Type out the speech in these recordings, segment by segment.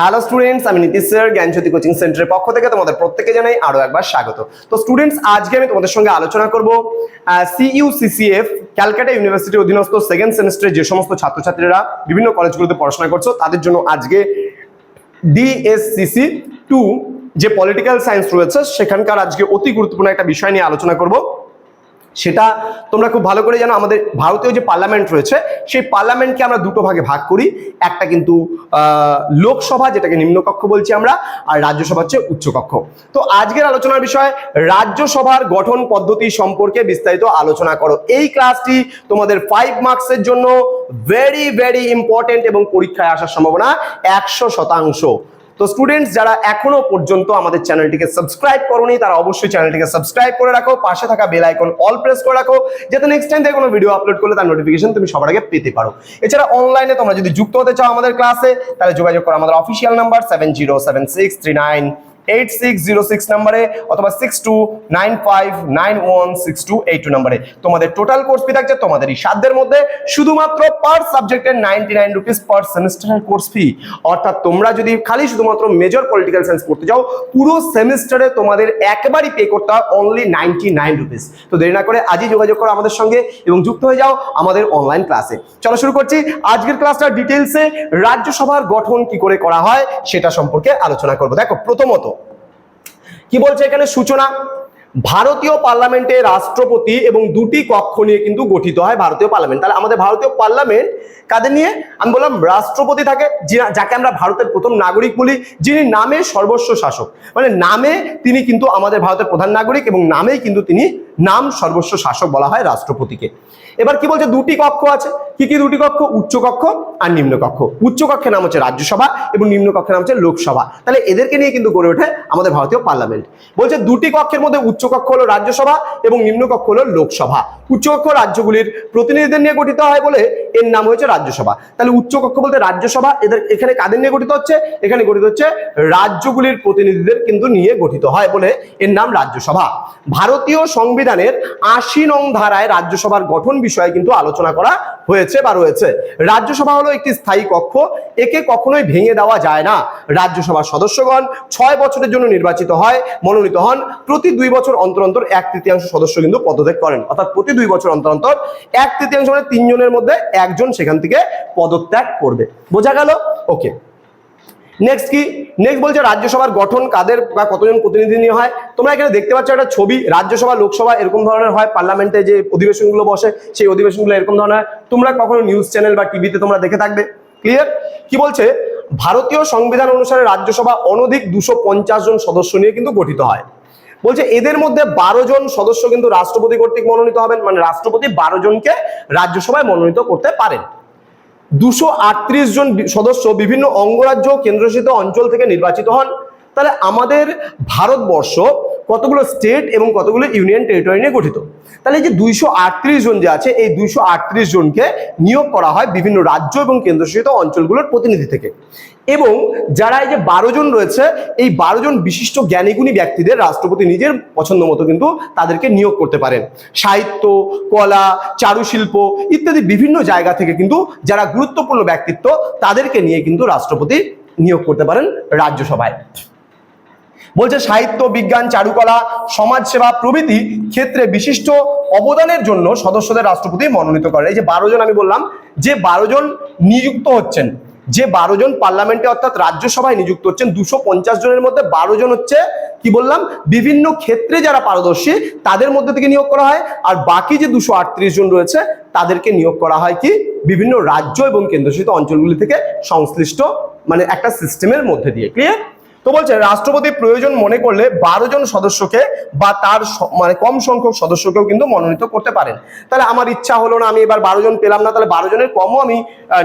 Hello students আমি Nitish sir জ্ঞানজ্যোতি coaching সেন্টারের পক্ষ থেকে তোমাদের প্রত্যেকে জানাই আরও একবার স্বাগত। তো স্টুডেন্টস আজকে আমি তোমাদের সঙ্গে আলোচনা করব সিইউসিসিএফ ক্যালকাটা ইউনিভার্সিটির অধীনস্থ সেকেন্ড সেমিস্টারে যে সমস্ত ছাত্রছাত্রীরা বিভিন্ন কলেজগুলোতে পড়াশোনা করছ, তাদের জন্য আজকে ডিএসসিসি টু যে পলিটিক্যাল সায়েন্স রয়েছে, সেখানকার আজকে অতি গুরুত্বপূর্ণ একটা বিষয় নিয়ে আলোচনা করব। সেটা তোমরা খুব ভালো করে জানো, আমাদের ভারতীয় যে পার্লামেন্ট রয়েছে, সেই পার্লামেন্টকে আমরা দুটো ভাগে ভাগ করি। একটা কিন্তু লোকসভা, যেটাকে নিম্নকক্ষ বলছি আমরা, আর রাজ্যসভা হচ্ছে উচ্চকক্ষ। তো আজকের আলোচনার বিষয়, রাজ্যসভার গঠন পদ্ধতি সম্পর্কে বিস্তারিত আলোচনা করো। এই ক্লাসটি তোমাদের ফাইভ মার্কসের জন্য ভেরি ভেরি ইম্পর্টেন্ট এবং পরীক্ষায় আসার সম্ভাবনা একশো শতাংশ। তো স্টুডেন্টস যারা এখনও পর্যন্ত আমাদের চ্যানেলটিকে সাবস্ক্রাইব করোনি, তারা অবশ্যই চ্যানেলটিকে সাবস্ক্রাইব করে রাখো, পাশে থাকা বেল আইকন অল প্রেস করে রাখো, যাতে নেক্সট টাইম থেকে কোনো ভিডিও আপলোড করলে তার নোটিফিকেশন তুমি সবার আগে পেতে পারো। এছাড়া অনলাইনে তোমরা যদি যুক্ত হতে চাও আমাদের ক্লাসে তাহলে যোগাযোগ করো আমাদের official number seven zero seven six three nine eight six zero six নাম্বারে অথবা six two nine five nine one six two eight two নাম্বারে। তোমাদের টোটাল কোর্স ফি থাকছে তোমাদের এই সাধ্যের মধ্যে। শুধুমাত্র পার সাবজেক্টের নাইনটি নাইন রুপিস পার সেমিস্টারের কোর্স ফি অর্থাৎ তোমরা যদি খালি শুধুমাত্র মেজর পলিটিক্যাল সায়েন্স পড়তে যাও, পুরো সেমিস্টারে তোমাদের একবারই পে করতে হয় অনলি নাইনটি নাইন রুপিস তো দেরি না করে আজই যোগাযোগ করো আমাদের সঙ্গে এবং যুক্ত হয়ে যাও আমাদের অনলাইন ক্লাসে চলো শুরু করছি আজকের ক্লাসটা ডিটেলসে রাজ্যসভার গঠন কি করে করা হয় সেটা সম্পর্কে আলোচনা করব। দেখো, প্রথমত কি বলছে এখানে? সূচনা। ভারতীয় পার্লামেন্টে রাষ্ট্রপতি এবং দুটি কক্ষ নিয়ে কিন্তু গঠিত হয় ভারতীয় পার্লামেন্ট। তাহলে আমাদের ভারতীয় পার্লামেন্ট কাদের নিয়ে? আমি বললাম রাষ্ট্রপতি থাকে যাকে আমরা ভারতের প্রথম নাগরিক বলি, যিনি নামে সর্বস্ব শাসক। মানে নামে তিনি কিন্তু আমাদের ভারতের প্রধান নাগরিক এবং নামেই কিন্তু তিনি নাম সর্বস্ব শাসক বলা হয় রাষ্ট্রপতিকে। এবার কি বলছে? দুটি কক্ষ আছে। কি কি দুটি কক্ষ? উচ্চ কক্ষ আর নিম্ন কক্ষ। উচ্চ কক্ষের নাম হচ্ছে রাজ্যসভা এবং নিম্ন কক্ষের নাম হচ্ছে লোকসভা। তাহলে এদেরকে নিয়ে কিন্তু গড়ে ওঠে আমাদের ভারতীয় পার্লামেন্ট। বলছে দুটি কক্ষের মধ্যে উচ্চ কক্ষ হলো রাজ্যসভা এবং নিম্ন কক্ষ হলো লোকসভা। উচ্চ কক্ষ রাজ্যগুলির প্রতিনিধিদের নিয়ে গঠিত হয় বলে এর নাম হয়েছে রাজ্যসভা। তাহলে উচ্চ কক্ষ বলতে রাজ্যসভা এদের এখানে কাদের নিয়ে গঠিত হচ্ছে? এখানে গঠিত হচ্ছে রাজ্যগুলির প্রতিনিধিদের কিন্তু নিয়ে গঠিত হয় বলে এর নাম রাজ্যসভা। ভারতীয় সংবিধানের আশি নং ধারায় রাজ্যসভার গঠন বিষয়ে কিন্তু আলোচনা করা হয়েছে বা রয়েছে। রাজ্যসভা হলো একটি স্থায়ী কক্ষ, একে কখনোই ভেঙে দেওয়া যায় না। রাজ্যসভার সদস্যগণ ছয় বছরের জন্য নির্বাচিত হয়, মনোনীত হন। প্রতি দুই বছর অন্তর অন্তর এক তৃতীয়াংশ সদস্য কিন্তু পদত্যাগ করেন। অর্থাৎ প্রতি দুই বছর অন্তর অন্তর এক তৃতীয়াংশ মানে তিনজনের মধ্যে একজন সেখান থেকে পদত্যাগ করবে। বোঝা গেল? ওকে। নেক্সট কি? নেক্সট বলছে রাজ্যসভার গঠন কাদের বা কতজন প্রতিনিধি নিয়ে হয়? তোমরা এখানে দেখতে পাচ্ছ একটা ছবি, রাজ্যসভা, লোকসভা এরকম ধরনের হয়, পার্লামেন্টে যে অধিবেশনগুলো বসে, সেই অধিবেশনগুলো এরকম ধরনের হয়। তোমরা কখনো নিউজ চ্যানেল বা টিভিতে তোমরা দেখে থাকবে। ক্লিয়ার কি বলছে? ভারতীয় সংবিধান অনুসারে রাজ্যসভা অনধিক দুশো জন সদস্য নিয়ে কিন্তু গঠিত হয়। বলছে এদের মধ্যে বারো জন সদস্য কিন্তু রাষ্ট্রপতি কর্তৃক মনোনীত হবেন মানে রাষ্ট্রপতি বারো জনকে রাজ্যসভায় মনোনীত করতে পারেন। দুশো জন সদস্য বিভিন্ন অঙ্গরাজ্য কেন্দ্রশাসিত অঞ্চল থেকে নির্বাচিত হন। তাহলে আমাদের ভারতবর্ষ কতগুলো স্টেট এবং কতগুলো ইউনিয়ন টেরিটরি নিয়ে গঠিত? তাহলে এই যে দুইশো আটত্রিশ জন যে আছে, এই দুইশো আটত্রিশ জনকে নিয়োগ করা হয় বিভিন্ন রাজ্য এবং কেন্দ্রশাসিত অঞ্চলগুলোর প্রতিনিধি থেকে। এবং যারা এই যে বারো জন রয়েছে, এই বারো জন বিশিষ্ট জ্ঞানীগুণী ব্যক্তিদের রাষ্ট্রপতি নিজের পছন্দ মতো কিন্তু তাদেরকে নিয়োগ করতে পারেন। সাহিত্য, কলা, চারুশিল্প ইত্যাদি বিভিন্ন জায়গা থেকে কিন্তু যারা গুরুত্বপূর্ণ ব্যক্তিত্ব তাদেরকে নিয়ে কিন্তু রাষ্ট্রপতি নিয়োগ করতে পারেন রাজ্যসভায়। বলছে সাহিত্য, বিজ্ঞান, চারুকলা, সমাজসেবা প্রভৃতি ক্ষেত্রে বিশিষ্ট অবদানের জন্য সদস্যদের রাষ্ট্রপতি মনোনীত করেন। এই যে বারো জন আমি বললাম, যে বারো জন নিযুক্ত হচ্ছেন, যে বারো জন পার্লামেন্টে অর্থাৎ রাজ্যসভায় নিযুক্ত হচ্ছেন, দুশো পঞ্চাশ জনের মধ্যে বারো জন হচ্ছে, কি বললাম, বিভিন্ন ক্ষেত্রে যারা পারদর্শী তাদের মধ্যে থেকে নিয়োগ করা হয়, আর বাকি যে দুশো আটত্রিশ জন রয়েছে তাদেরকে নিয়োগ করা হয় কি, বিভিন্ন রাজ্য এবং কেন্দ্রশাসিত অঞ্চলগুলি থেকে সংশ্লিষ্ট মানে একটা সিস্টেমের মধ্যে দিয়ে। ক্লিয়ার তো বলছে রাষ্ট্রপতি প্রয়োজন মনে করলে বারো জন সদস্যকে বা তার মানে কম সংখ্যক সদস্যকেও কিন্তু মনোনীত করতে পারেন। তাহলে আমার ইচ্ছা হলো না আমি এবার বারো জন পেলাম না, তাহলে বারো জনের কমও আমি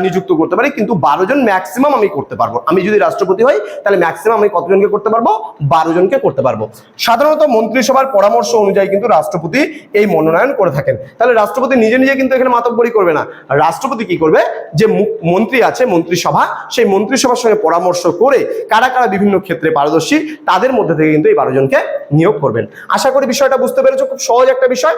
নিযুক্ত করতে পারি, কিন্তু বারো জন ম্যাক্সিমাম আমি করতে পারব। আমি যদি রাষ্ট্রপতি হই, তাহলে ম্যাক্সিমাম আমি কতজনকে করতে পারব? বারো জনকে করতে পারব। সাধারণত মন্ত্রিসভার পরামর্শ অনুযায়ী কিন্তু রাষ্ট্রপতি এই মনোনয়ন করে থাকেন। তাহলে রাষ্ট্রপতি নিজে নিজে কিন্তু এখানে মাতব্বরি করবে না। রাষ্ট্রপতি কি করবে? যে মন্ত্রী আছে মন্ত্রিসভা, সেই মন্ত্রিসভার সঙ্গে পরামর্শ করে কারা কারা বিভিন্ন ক্ষেত্রে পারদর্শী, তাদের মধ্যে থেকে কিন্তু এই বারো জনকে নিয়োগ করবেন। আশা করি বিষয়টা বুঝতে পেরেছ, খুব সহজ একটা বিষয়।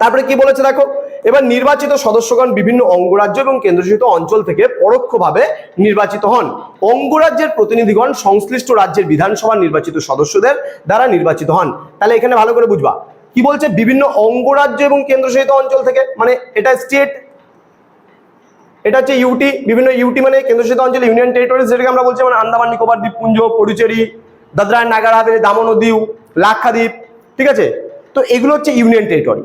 তারপরে কি বলেছে দেখো, এবার নির্বাচিত সদস্যগণ বিভিন্ন অঙ্গরাজ্য এবং কেন্দ্রশাসিত অঞ্চল থেকে পরোক্ষভাবে নির্বাচিত হন। অঙ্গরাজ্যের প্রতিনিধিগণ সংশ্লিষ্ট রাজ্যের বিধানসভা নির্বাচিত সদস্যদের দ্বারা নির্বাচিত হন। তাহলে এখানে ভালো করে বুঝবা। কি বলছে? বিভিন্ন অঙ্গরাজ্য এবং কেন্দ্রশাসিত অঞ্চল থেকে মানে এটা স্টেট এটা হচ্ছে ইউটি বিভিন্ন ইউটি মানে কেন্দ্রশাসিত অঞ্চলে ইউনিয়ন টেরিটরিজ যেটাকে আমরা বলছি মানে আন্দামান নিকোবর দ্বীপপুঞ্জ পুডুচেরি, দাদরা, নাগার হাভেলি দামন দিউ লাক্ষাদ্বীপ, ঠিক আছে? তো এগুলো হচ্ছে ইউনিয়ন টেরিটরি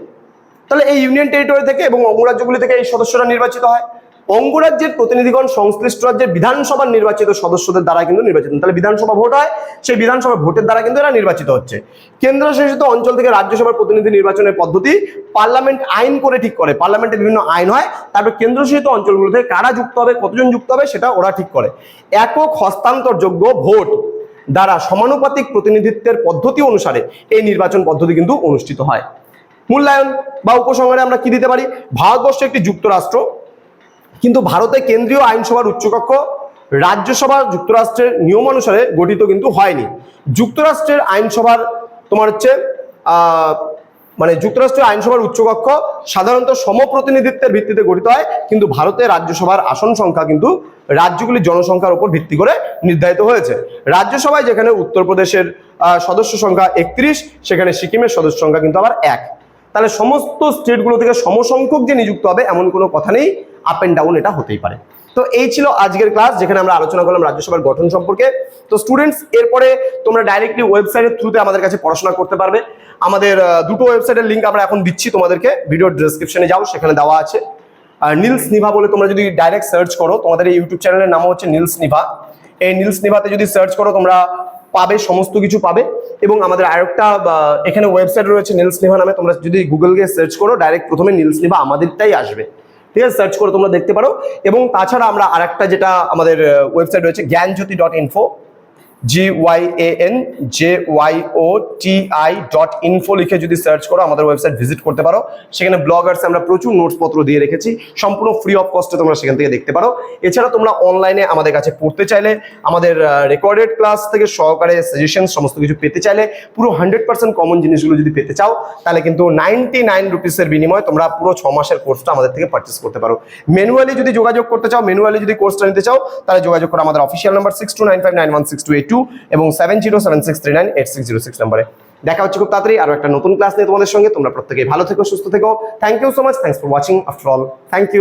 তাহলে এই ইউনিয়ন টেরিটরি থেকে এবং অঙ্গরাজ্যগুলি থেকে এই সদস্যরা নির্বাচিত হয়। অঙ্গরাজ্যের প্রতিনিধিগণ সংশ্লিষ্ট রাজ্যের বিধানসভার নির্বাচিত সদস্যদের দ্বারা কিন্তু নির্বাচিত তাহলে বিধানসভা ভোট হয়, সেই বিধানসভা ভোটের দ্বারা কিন্তু এরা নির্বাচিত হচ্ছে। কেন্দ্রশাসিত অঞ্চল থেকে রাজ্যসভার প্রতিনিধি নির্বাচনের পদ্ধতি পার্লামেন্ট আইন করে ঠিক করে। পার্লামেন্টে বিভিন্ন আইন হয়, তারপর কেন্দ্রশাসিত অঞ্চলগুলো থেকে কারা যুক্ত হবে, কতজন যুক্ত হবে, সেটা ওরা ঠিক করে। একক হস্তান্তরযোগ্য ভোট দ্বারা সমানুপাতিক প্রতিনিধিত্বের পদ্ধতি অনুসারে এই নির্বাচন পদ্ধতি কিন্তু অনুষ্ঠিত হয়। মূল্যায়ন বা উপসংহারে আমরা কি দিতে পারি? ভারতবর্ষ একটি যুক্তরাষ্ট্র। কিন্তু ভারতে কেন্দ্রীয় আইনসভার উচ্চকক্ষ রাজ্যসভা যুক্তরাষ্ট্রের নিয়ম অনুসারে গঠিত কিন্তু হয়নি। যুক্তরাষ্ট্রের আইনসভার তোমার হচ্ছে মানে যুক্তরাষ্ট্রের আইনসভার উচ্চকক্ষ সাধারণত সমপ্রতিনিধিত্বের ভিত্তিতে গঠিত হয়, কিন্তু ভারতের রাজ্যসভার আসন সংখ্যা কিন্তু রাজ্যগুলির জনসংখ্যার উপর ভিত্তি করে নির্ধারিত হয়েছে। রাজ্যসভায় যেখানে উত্তরপ্রদেশের সদস্য সংখ্যা একত্রিশ, সেখানে সিকিমের সদস্য সংখ্যা কিন্তু আবার এক। তাহলে সমস্ত স্টেটগুলো থেকে সমসংখ্যক যে নিযুক্ত হবে এমন কোনো কথা নেই। আপ এন্ড ডাউন এটা হতেই পারে। তো এই ছিল আজকের ক্লাস যেখানে আমরা আলোচনা করলাম রাজ্যসভার গঠন সম্পর্কে। তো স্টুডেন্টস এরপরে তোমরা ডাইরেক্টলি ওয়েবসাইটের থ্রুতে আমাদের কাছে পড়াশোনা করতে পারবে। আমাদের দুটো ওয়েবসাইটের লিঙ্ক আমরা এখন দিচ্ছি তোমাদেরকে ভিডিও ডেসক্রিপশনে যাও, সেখানে দেওয়া আছে। আর নীলস নিভা বলে তোমরা যদি ডাইরেক্ট সার্চ করো, তোমাদের এই ইউটিউব চ্যানেলের নাম হচ্ছে নীলস নিভা। এই নীলস নিভাতে যদি সার্চ করো, তোমরা পাবে, সমস্ত কিছু পাবে। এবং আমাদের আরেকটা এখানে ওয়েবসাইট রয়েছে নীলস নিভা নামে। তোমরা যদি গুগল গিয়ে সার্চ করো ডাইরেক্ট প্রথমে নীলস নিভা আমাদেরটাই আসবে। ঠিক আছে সার্চ করে তোমরা দেখতে পারো। এবং তাছাড়া আমরা আরেকটা যেটা আমাদের ওয়েবসাইট রয়েছে, Gyanjyoti dot info G Y J Y O dot info লিখে যদি সার্চ করো, আমাদের ওয়েবসাইট ভিজিট করতে পারো। সেখানে ব্লগার্স আমরা প্রচুর নোটস পত্র দিয়ে রেখেছি। সম্পূর্ণ ফ্রি অফ কস্টে তোমরা সেখান থেকে দেখতে পারো। এছাড়া তোমরা অনলাইনে আমাদের কাছে পড়তে চাইলে, আমাদের রেকর্ডেড ক্লাস থেকে সহকারে সাজেশন সমস্ত কিছু পেতে চাইলে, পুরো হান্ড্রেড পার্সেন্ট কমন জিনিসগুলো যদি পেতে চাও, তাহলে কিন্তু নাইনটি নাইন রুপিসের বিনিময়ে তোমরা পুরো ছ মাসের কোর্সটা আমাদের থেকে পারচেস করতে পারো। ম্যানুয়ালি যদি যোগাযোগ করতে চাও ম্যানুয়ালি যদি কোর্সটা নিতে চাও, তাহলে যোগাযোগ করো আমাদের official number six two nine five nine one six two eight এবং seven zero seven six three nine eight six zero six নাম্বারে। দেখা হচ্ছে খুব তাড়াতাড়ি আরও একটা নতুন ক্লাস নিয়ে তোমাদের সঙ্গে। তোমরা প্রত্যেকেই ভালো থেকো, সুস্থ থেকো। Thank you so much thanks for watching after all thank you